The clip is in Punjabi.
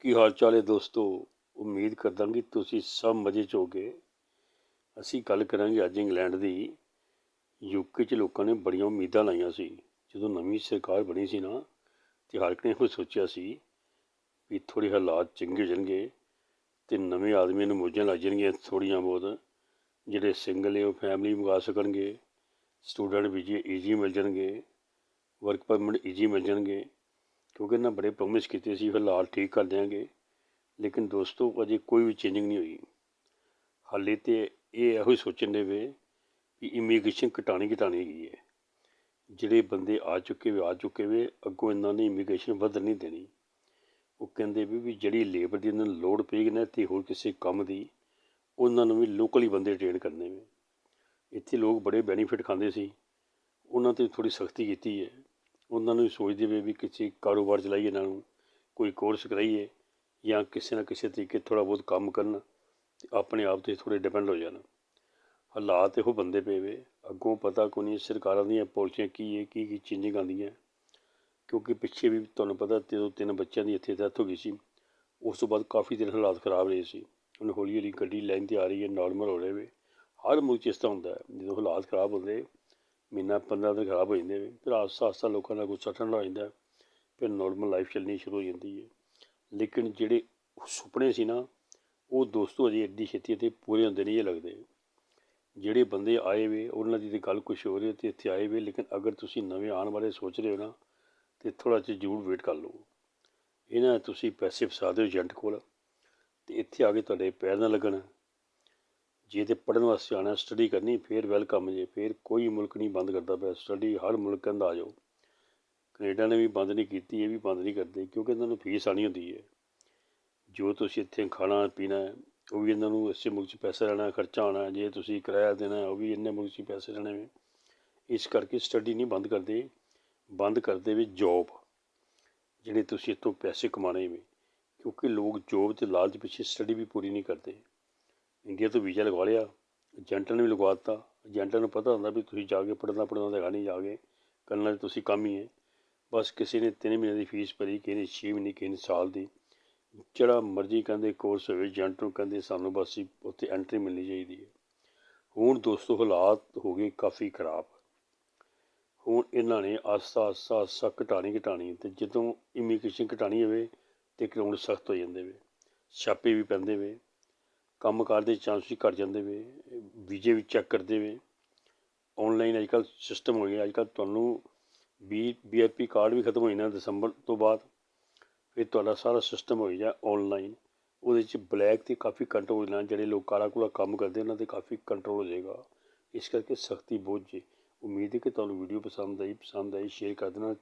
ਕੀ ਹਾਲ ਚਾਲ ਹੈ ਦੋਸਤੋ? ਉਮੀਦ ਕਰਦਾ ਕਿ ਤੁਸੀਂ ਸਭ ਮਜ਼ੇ 'ਚ ਹੋਗੇ ਅਸੀਂ ਗੱਲ ਕਰਾਂਗੇ ਅੱਜ ਇੰਗਲੈਂਡ ਦੀ। ਯੂਕੇ 'ਚ ਲੋਕਾਂ ਨੇ ਬੜੀਆਂ ਉਮੀਦਾਂ ਲਾਈਆਂ ਸੀ। ਜਦੋਂ ਨਵੀਂ ਸਰਕਾਰ ਬਣੀ ਸੀ ਨਾ, ਤੇ ਹਰ ਇੱਕ ਨੇ ਇਹੋ ਸੋਚਿਆ ਸੀ ਵੀ ਥੋੜ੍ਹੇ ਹਾਲਾਤ ਚੰਗੇ ਹੋ ਜਾਣਗੇ ਤੇ ਨਵੇਂ ਆਦਮੀ ਨੂੰ ਮੌਜਾਂ ਲੱਗ ਜਾਣਗੀਆਂ ਥੋੜ੍ਹੀਆਂ ਬਹੁਤ। ਜਿਹੜੇ ਸਿੰਗਲ ਹੈ, ਉਹ ਫੈਮਿਲੀ ਮੰਗਾ ਸਕਣਗੇ। ਸਟੂਡੈਂਟ ਵੀਜ਼ੇ ਈਜ਼ੀ ਮਿਲ ਜਾਣਗੇ। ਵਰਕ ਪਰਮਿਟ ਈਜ਼ੀ ਮਿਲ ਜਾਣਗੇ। ਕਿਉਂਕਿ ਇਹਨਾਂ ਬੜੇ ਪ੍ਰੋਮਿਸ ਕੀਤੇ ਸੀ, ਫਿਲਹਾਲ ਠੀਕ ਕਰ ਦਿਆਂਗੇ। ਲੇਕਿਨ ਦੋਸਤੋ, ਅਜੇ ਕੋਈ ਵੀ ਚੇਂਜਿੰਗ ਨਹੀਂ ਹੋਈ। ਹਾਲੇ ਤੇ ਇਹ ਇਹੋ ਹੀ ਸੋਚਣ ਦੇ ਵੇ ਵੀ ਇਮੀਗ੍ਰੇਸ਼ਨ ਘਟਾਣੀ ਘਟਾਣੀ ਹੈਗੀ ਹੈ। ਜਿਹੜੇ ਬੰਦੇ ਆ ਚੁੱਕੇ ਵੇ, ਆ ਚੁੱਕੇ ਵੇ, ਅੱਗੋਂ ਇਹਨਾਂ ਨੇ ਇਮੀਗ੍ਰੇਸ਼ਨ ਵਧਣ ਨਹੀਂ ਦੇਣੀ। ਉਹ ਕਹਿੰਦੇ ਵੀ ਵੀ ਜਿਹੜੀ ਲੇਬਰ ਦੀ ਇਹਨਾਂ ਨੂੰ ਲੋੜ ਪਏਗੀ ਨਾ ਤੇ ਹੋਰ ਕਿਸੇ ਕੰਮ ਦੀ, ਉਹਨਾਂ ਨੂੰ ਵੀ ਲੋਕਲੀ ਬੰਦੇ ਟ੍ਰੇਨ ਕਰਨੇ ਵੇ ਇੱਥੇ ਲੋਕ ਬੜੇ ਬੈਨੀਫਿਟ ਖਾਂਦੇ ਸੀ। ਉਹਨਾਂ ਤੇ ਥੋੜੀ ਸਖਤੀ ਕੀਤੀ ਹੈ। ਉਹਨਾਂ ਨੂੰ ਸੋਚਦੇ ਵੇ ਵੀ ਕਿਸੇ ਕਾਰੋਬਾਰ ਚਲਾਈਏ ਇਹਨਾਂ ਨੂੰ ਕੋਈ ਕੋਰਸ ਕਰਾਈਏ ਜਾਂ ਕਿਸੇ ਨਾ ਕਿਸੇ ਤਰੀਕੇ ਥੋੜਾ ਬਹੁਤ ਕੰਮ ਕਰਨ ਤੇ ਆਪਣੇ ਆਪ ਤੇ ਥੋੜੇ ਡਿਪੈਂਡ ਹੋ ਜਾਣ। ਹਾਲਾਤ ਇਹੋ ਬੰਦੇ ਪਏ ਵੇ। ਅੱਗੋਂ ਪਤਾ ਕੋਈ ਨਹੀਂ ਸਰਕਾਰਾਂ ਦੀਆਂ ਪਾਲਿਸੀਆਂ ਕੀ ਹੈ, ਕੀ ਕੀ ਚੇਂਜਿੰਗ ਆਉਂਦੀਆਂ। ਕਿਉਂਕਿ ਪਿੱਛੇ ਵੀ ਤੁਹਾਨੂੰ ਪਤਾ ਤੇ ਤਿੰਨ ਬੱਚਿਆਂ ਦੀ ਇੱਥੇ ਡੈਥ ਹੋ ਗਈ ਸੀ। ਉਸ ਤੋਂ ਬਾਅਦ ਕਾਫੀ ਦਿਨ ਹਾਲਾਤ ਖਰਾਬ ਰਹੇ ਸੀ। ਹੁਣ ਹੌਲੀ ਹੌਲੀ ਗੱਡੀ ਲਾਈਨ ਤੇ ਆ ਰਹੀ ਹੈ ਨਾਰਮਲ ਹੋ ਰਹੇ ਵੇ। ਹਰ ਮੁਲਕ 'ਚ ਇਸ ਤਰ੍ਹਾਂ ਹੁੰਦਾ ਜਦੋਂ ਹਾਲਾਤ ਖਰਾਬ ਹੁੰਦੇ ਮਹੀਨਾ 15 ਦਿਨ ਖਰਾਬ ਹੋ ਜਾਂਦੇ ਵੇ ਫਿਰ ਆਸਤਾ ਆਸਤਾ ਲੋਕਾਂ ਦਾ ਗੁੱਸਾ ਠੰਡਾ ਹੋ ਜਾਂਦਾ ਫਿਰ ਨਾਰਮਲ ਲਾਈਫ ਚੱਲਣੀ ਸ਼ੁਰੂ ਹੋ ਜਾਂਦੀ ਹੈ। ਲੇਕਿਨ ਜਿਹੜੇ ਸੁਪਨੇ ਸੀ ਨਾ, ਉਹ ਦੋਸਤੋ ਅਜੇ ਐਡੀ ਛੇਤੀ ਤੇ ਪੂਰੇ ਹੁੰਦੇ ਨਹੀਂ, ਇਹ ਲੱਗਦੇ। ਜਿਹੜੇ ਬੰਦੇ ਆਏ ਵੇ, ਉਹਨਾਂ ਦੀ ਤੇ ਗੱਲ ਕੁਝ ਹੋ ਰਹੀ ਤੇ ਇੱਥੇ ਆਏ ਵੇ, ਲੇਕਿਨ ਅਗਰ ਤੁਸੀਂ ਨਵੇਂ ਆਉਣ ਬਾਰੇ ਸੋਚ ਰਹੇ ਹੋ ਨਾ, ਤੇ ਥੋੜਾ ਜਿਹਾ ਜ਼ਰੂਰ ਵੇਟ ਕਰ ਲਓ। ਇਹਨਾਂ ਤੁਸੀਂ ਪੈਸੇ ਫਸਾ ਦਿਓ ਏਜੰਟ ਕੋਲ, ਤੇ ਇੱਥੇ ਆ ਕੇ ਤੁਹਾਡੇ ਪੈਰ ਨਾ ਲੱਗਣ। ਜੇ ਤੇ ਪੜਨ ਵਾਸਤੇ ਆਣਾ ਸਟੱਡੀ ਕਰਨੀ, ਫੇਰ ਵੈਲਕਮ ਜੇ, ਫੇਰ ਕੋਈ ਮੁਲਕ ਨਹੀਂ ਬੰਦ ਕਰਦਾ ਪਿਆ ਸਟੱਡੀ ਹਰ ਮੁਲਕ ਕਹਿੰਦਾ ਆ ਜਾਓ। ਕੈਨੇਡਾ ਨੇ ਵੀ ਬੰਦ ਨਹੀਂ ਕੀਤੀ, ਇਹ ਵੀ ਬੰਦ ਨਹੀਂ ਕਰਦੇ, ਕਿਉਂਕਿ ਇਹਨਾਂ ਨੂੰ ਫੀਸ ਆਣੀ ਹੁੰਦੀ ਹੈ। ਜੋ ਤੁਸੀਂ ਇੱਥੇ ਖਾਣਾ, ਪੀਣਾ, ਉਹ ਵੀ ਇਹਨਾਂ ਨੂੰ ਇਸੇ ਮੁਲਕ 'ਚ ਪੈਸਾ ਲੈਣਾ, ਖਰਚਾ ਆਉਣਾ, ਜੇ ਤੁਸੀਂ ਕਿਰਾਇਆ ਦੇਣਾ, ਉਹ ਵੀ ਇੰਨੇ ਮੁਲਕ 'ਚ ਪੈਸੇ ਲੈਣੇ ਇਸ ਕਰਕੇ ਸਟੱਡੀ ਨਹੀਂ ਬੰਦ ਕਰਦੇ ਬੰਦ ਕਰਦੇ ਵੀ ਜੋਬ ਜਿਹੜੇ ਤੁਸੀਂ ਇੱਥੋਂ ਪੈਸੇ ਕਮਾਣੇ ਵੀ। ਕਿਉਂਕਿ ਲੋਕ ਜੋਬ ਤੇ ਲਾਲਚ ਪਿੱਛੇ ਸਟੱਡੀ ਵੀ ਪੂਰੀ ਨਹੀਂ ਕਰਦੇ। ਇੰਡੀਆ ਤੋਂ ਵੀਜ਼ਾ ਲਗਵਾ ਲਿਆ, ਏਜੰਟਾਂ ਨੇ ਵੀ ਲਗਵਾ ਦਿੱਤਾ। ਏਜੰਟਾਂ ਨੂੰ ਪਤਾ ਹੁੰਦਾ ਵੀ ਤੁਸੀਂ ਜਾ ਕੇ ਪੜ੍ਹਨਾ ਪੜ੍ਹਨਾ ਤਾਂ ਹੈਗਾ ਨਹੀਂ, ਜਾ ਕੇ ਕਰਨਾ ਤਾਂ ਤੁਸੀਂ ਕੰਮ ਹੀ ਹੈ। ਬਸ ਕਿਸੇ ਨੇ ਤਿੰਨ ਮਹੀਨੇ ਦੀ ਫੀਸ ਭਰੀ, ਕਿਸੇ ਨੇ ਛੇ ਮਹੀਨੇ, ਕਿਸੇ ਨੇ ਸਾਲ ਦੀ। ਜਿਹੜਾ ਮਰਜ਼ੀ ਕਹਿੰਦੇ ਕੋਰਸ ਹੋਵੇ, ਏਜੰਟ ਨੂੰ ਕਹਿੰਦੇ ਸਾਨੂੰ ਬਸ ਉੱਥੇ ਐਂਟਰੀ ਮਿਲਣੀ ਚਾਹੀਦੀ ਹੈ। ਹੁਣ ਦੋਸਤੋ ਹਾਲਾਤ ਹੋ ਗਏ ਕਾਫੀ ਖਰਾਬ। ਹੁਣ ਇਹਨਾਂ ਨੇ ਆਸਤਾ ਆਸਤਾ ਆਸਤਾ ਘਟਾਣੀ ਘਟਾਣੀ ਤੇ ਜਦੋਂ ਇਮੀਗ੍ਰੇਸ਼ਨ ਘਟਾਣੀ ਹੋਵੇ ਤੇ ਕਾਨੂੰਨ ਸਖਤ ਹੋ ਜਾਂਦੇ ਵੇ। ਛਾਪੇ ਵੀ ਪੈਂਦੇ ਵੇ। ਕੰਮ ਕਾਰ ਦੇ ਚਾਂਸ ਵੀ ਘੱਟ ਜਾਂਦੇ ਵੇ ਵੀਜ਼ੇ ਵੀ ਚੈੱਕ ਕਰਦੇ ਵੇ ਔਨਲਾਈਨ ਅੱਜ ਕੱਲ੍ਹ ਸਿਸਟਮ ਹੋ ਗਿਆ ਕੱਲ੍ਹ ਤੁਹਾਨੂੰ ਵੀ ਵੀਆਈਪੀ ਕਾਰਡ ਵੀ ਖਤਮ ਹੋ ਜਾਣਾ ਦਸੰਬਰ ਤੋਂ ਬਾਅਦ। ਫਿਰ ਤੁਹਾਡਾ ਸਾਰਾ ਸਿਸਟਮ ਹੋ ਜਾ ਆਨਲਾਈਨ ਉਹਦੇ 'ਚ ਬਲੈਕ ਤੇ ਕਾਫੀ ਕੰਟਰੋਲ ਹੋ ਜਾਣਾ, ਜਿਹੜੇ ਲੋਕ ਕਾਲਾ ਕੂਲਾ ਕੰਮ ਕਰਦੇ, ਉਹਨਾਂ ਤੇ ਕਾਫੀ ਕੰਟਰੋਲ ਹੋ ਜਾਏਗਾ। ਇਸ ਕਰਕੇ ਸਖਤੀ ਬਹੁਤ ਜੇ। ਉਮੀਦ ਹੈ ਕਿ ਤੁਹਾਨੂੰ ਵੀਡੀਓ ਪਸੰਦ ਆਈ ਪਸੰਦ ਆਈ ਸ਼ੇਅਰ ਕਰ ਦੇਣਾ।